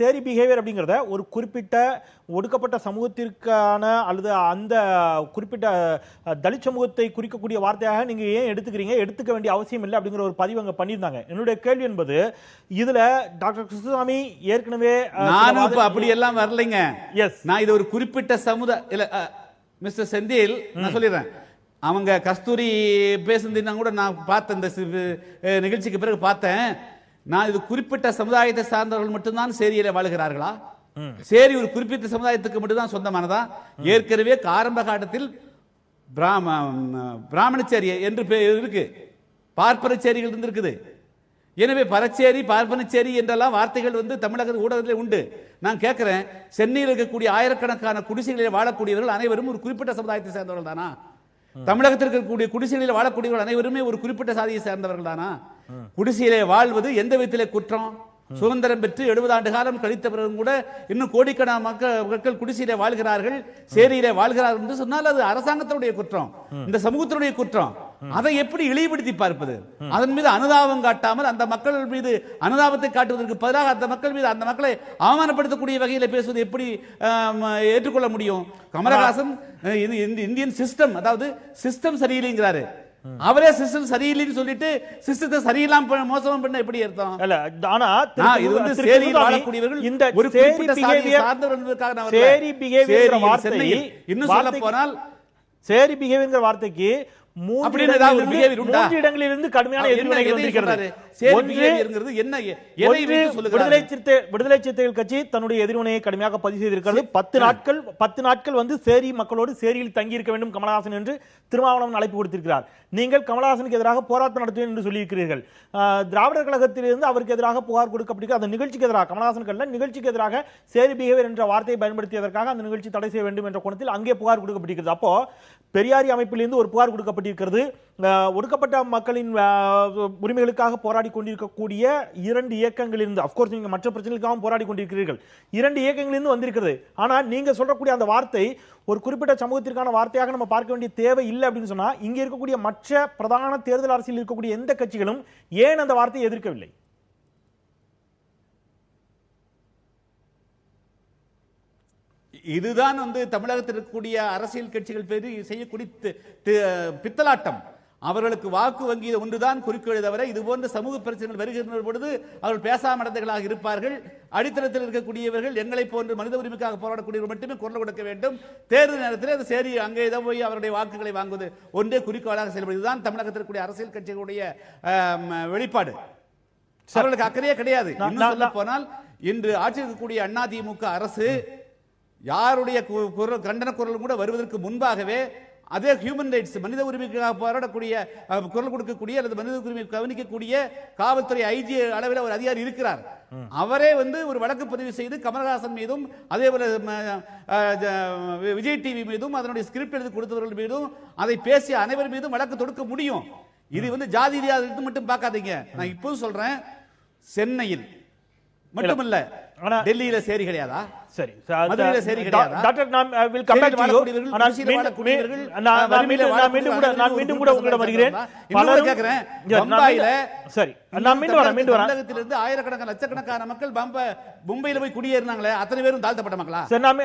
சேரி பிஹேவியர் அப்படிங்கிறத ஒரு குறிப்பிட்ட ஒடுக்கப்பட்ட சமூகத்திற்கான அல்லது அந்த குறிப்பிட்ட தலித் சமூகத்தை குறிக்கக்கூடிய வார்த்தையாக நீங்க ஏன் எடுத்துக்கிறீங்க? எடுத்துக்க வேண்டிய அவசியம் இல்லை அப்படிங்கிற ஒரு பதிவு அங்க பண்ணியிருந்தாங்க. என்னுடைய கேள்வி என்பது இதுல டாக்டர் கிருஷ்ணசாமி ஏற்கனவே நானும் இப்ப அப்படி எல்லாம் வரலைங்க. Yes. நான் இது ஒரு குறிப்பிட்ட சமுதாய இல்ல மிஸ்டர் செந்தில் நான் சொல்லிடுறேன். அவங்க கஸ்தூரி பேசுனதுன்னா கூட நான் பார்த்தேன் இந்த நிகழ்ச்சிக்கு பிறகு பார்த்தேன். நான் இது குறிப்பிட்ட சமுதாயத்தை சார்ந்தவர்கள் மட்டும்தான் சேரியில வாழுகிறார்களா? சேரி ஒரு குறிப்பிட்ட சமுதாயத்துக்கு மட்டும்தான் சொந்தமானதா? ஏற்கனவே ஆரம்ப காலத்தில் பிராம பிராமணச்சேரி என்று இருக்கு. பார்ப்பனச்சேரிகள் இருந்திருக்குது. எனவே பரச்சேரி பார்ப்பனச்சேரி என்றெல்லாம் வார்த்தைகள் வந்து தமிழக ஊடகத்தில் உண்டு. நான் கேட்கிறேன் சென்னையில் இருக்கக்கூடிய ஆயிரக்கணக்கான குடிசைகளில் வாழக்கூடியவர்கள் அனைவரும் ஒரு குறிப்பிட்ட சமுதாயத்தை சேர்ந்தவர்கள் தானா? தமிழகத்தில் இருக்கக்கூடிய குடிசைகளில் வாழக்கூடியவர்கள் அனைவருமே ஒரு குறிப்பிட்ட சாதியை சேர்ந்தவர்கள் தானா? குடிசையிலே வாழ்வது எந்த விதத்திலே குற்றம்? சுதந்திரம் பெற்று எழுபது ஆண்டு காலம் கழித்த பிறகும் கூட இன்னும் கோடிக்கணக்கான மக்கள் மக்கள் குடிசையிலே வாழ்கிறார்கள் சேரியிலே வாழ்கிறார்கள் என்று சொன்னால் அது அரசாங்கத்தினுடைய குற்றம் இந்த சமூகத்தினுடைய குற்றம். அதை எப்படி இழிவுபடுத்தி பார்ப்பது? அதன் மீது அனுதாபம் காட்டாமல் அந்த மக்கள் மீது அனுதாபத்தை காட்டுவதற்கு பதிலாக அந்த மக்கள் மீது அந்த மக்களை அவமானப்படுத்தக்கூடிய வகையில் பேசுவது எப்படி ஏற்றுக்கொள்ள முடியும்? கமலஹாசன் இந்த இந்தியன் சிஸ்டம் அதாவது சிஸ்டம் சரியில்லைங்கிறாரு. அவரே சிஸ்டம் சரியில்லைன்னு சொல்லிட்டு சிஸ்டத்தை சரியில்லாம மோசமா பண்ண எப்படி அர்த்தம் இல்ல ஆனா இது வந்து கிருஷ்ணசாமி, வாழக்கூடியவர்கள் இந்த ஒரு சேரி குறிப்பிட்ட சாதியை behavior- சார்ந்தவர்கள் என்பதற்காக நான். சேரி behavior சேரியில், வார்த்தை சென்னையில் இன்னும் சொல்ல போனால் சேரி பிஹேவியர் வார்த்தைக்கு விடுதலை சிறுத்தை விடுதலை சிறுத்தைகள் கட்சி தன்னுடைய எதிர்வினையை கடுமையாக பதிவு செய்திருக்கிறது. பத்து நாட்கள் பத்து நாட்கள் வந்து சேரி மக்களோடு சேரியில் தங்கி இருக்க வேண்டும் கமலஹாசன் என்று திருமாவளவன் அழைப்பு கொடுத்திருக்கிறார். நீங்கள் கமலஹாசனுக்கு எதிராக போராட்டம் நடத்துவேன் என்று சொல்லியிருக்கிறீர்கள். திராவிடர் கழகத்திலிருந்து அவருக்கு எதிராக புகார் கொடுக்கப்பட்டிருக்கிறது அந்த நிகழ்ச்சிக்கு எதிராக கமலஹாசனுக்கு அல்ல நிகழ்ச்சிக்கு எதிராக சேரி பிஹேவியர் என்ற வார்த்தையை பயன்படுத்தியதற்காக அந்த நிகழ்ச்சி தடை செய்ய வேண்டும் என்ற கோணத்தில் அங்கே புகார் கொடுக்கப்பட்டிருக்கிறது அப்போ பெரியாரி அமைப்பிலிருந்து ஒரு புகார் கொடுக்கப்பட்டிருக்கிறது ஒடுக்கப்பட்டிருக்கிறது ஒடுக்கப்பட்ட மக்களின் உரிமைகளுக்காக போராடி கொண்டிருக்கக்கூடிய இரண்டு இயக்கங்களிலிருந்து அப்கோர்ஸ் நீங்கள் மற்ற பிரச்சனைகளுக்காகவும் போராடி கொண்டிருக்கிறீர்கள். இரண்டு இயக்கங்களிலிருந்து வந்திருக்கிறது. ஆனால் நீங்கள் சொல்லக்கூடிய அந்த வார்த்தை ஒரு குறிப்பிட்ட சமூகத்திற்கான வார்த்தையாக நம்ம பார்க்க வேண்டிய தேவை இல்லை அப்படின்னு சொன்னால் இங்கே இருக்கக்கூடிய மற்ற பிரதான தேர்தல் அரசியல் இருக்கக்கூடிய எந்த கட்சிகளும் ஏன் அந்த வார்த்தையை எதிர்க்கவில்லை? இதுதான் வந்து தமிழகத்தில் இருக்கக்கூடிய அரசியல் கட்சிகள் பேரு செய்யக்கூடிய பித்தலாட்டம். அவர்களுக்கு வாக்கு வங்கி ஒன்றுதான் குறிக்கோளை தவிர இது போன்ற சமூக பிரச்சனைகள் வருகின்ற பொழுது அவர்கள் பேசாமடந்தைகளாக இருப்பார்கள். அடித்தளத்தில் இருக்கக்கூடியவர்கள் எங்களை போன்று மனித உரிமைக்காக போராடக்கூடியவர்கள் மட்டுமே குரல் கொடுக்க வேண்டும். தேர்தல் நேரத்தில் அது சரி அங்கே இதை போய் அவருடைய வாக்குகளை வாங்குவது ஒன்றே குறிக்கோளாக செயல்படுது இதுதான் தமிழகத்தில் இருக்கக்கூடிய அரசியல் கட்சிகளுடைய வெளிப்பாடு. அவர்களுக்கு அக்கறையே கிடையாது. சொல்ல போனால் இன்று ஆட்சி இருக்கக்கூடிய அதிமுக அரசு யாருடைய குரல் கண்டன குரல் கூட வருவதற்கு முன்பாகவே அதே ஹியூமன் ரைட்ஸ் மனித உரிமைக்காக போராடக்கூடிய குரல் கொடுக்கக்கூடிய அல்லது மனித உரிமை கவனிக்கக்கூடிய காவல்துறை ஐஜி அளவில் ஒரு அதிகாரி இருக்கிறார். அவரே வந்து ஒரு வழக்கு பதிவு செய்து கமலஹாசன் மீதும் அதே போல விஜய் டிவி மீதும் அதனுடைய ஸ்கிரிப்ட் எழுதி கொடுத்தவர்கள் மீதும் அதை பேசிய அனைவர் மீதும் வழக்கு தொடுக்க முடியும். இது வந்து ஜாதி ரீதியாக மட்டும் பார்க்காதீங்க. நான் இப்போவும் சொல்றேன் சென்னையில் மட்டுமல்ல ஆனா- டெல்லியில சேரி கிடையாதா? சரி மதுரையில சரி கிடையாதா? டாக்டர் நான் will come back to you ஆனால் நான் மீண்டும் நான் மீண்டும் கூட நான் மீண்டும் கூட உங்களிடம் வருகிறேன். பலரும் நான் பம்பாயில சரி நான் மீண்டும் வரேன் மீண்டும் வரேன். தமிழகத்திலிருந்து ஆயிரக்கணக்கான லட்சக்கணக்கான மக்கள் பம்ப மும்பையில போய் குடியேறினாங்களே அத்தனை பேரும் தாழ்த்தப்பட்ட மக்களா? சரி நான்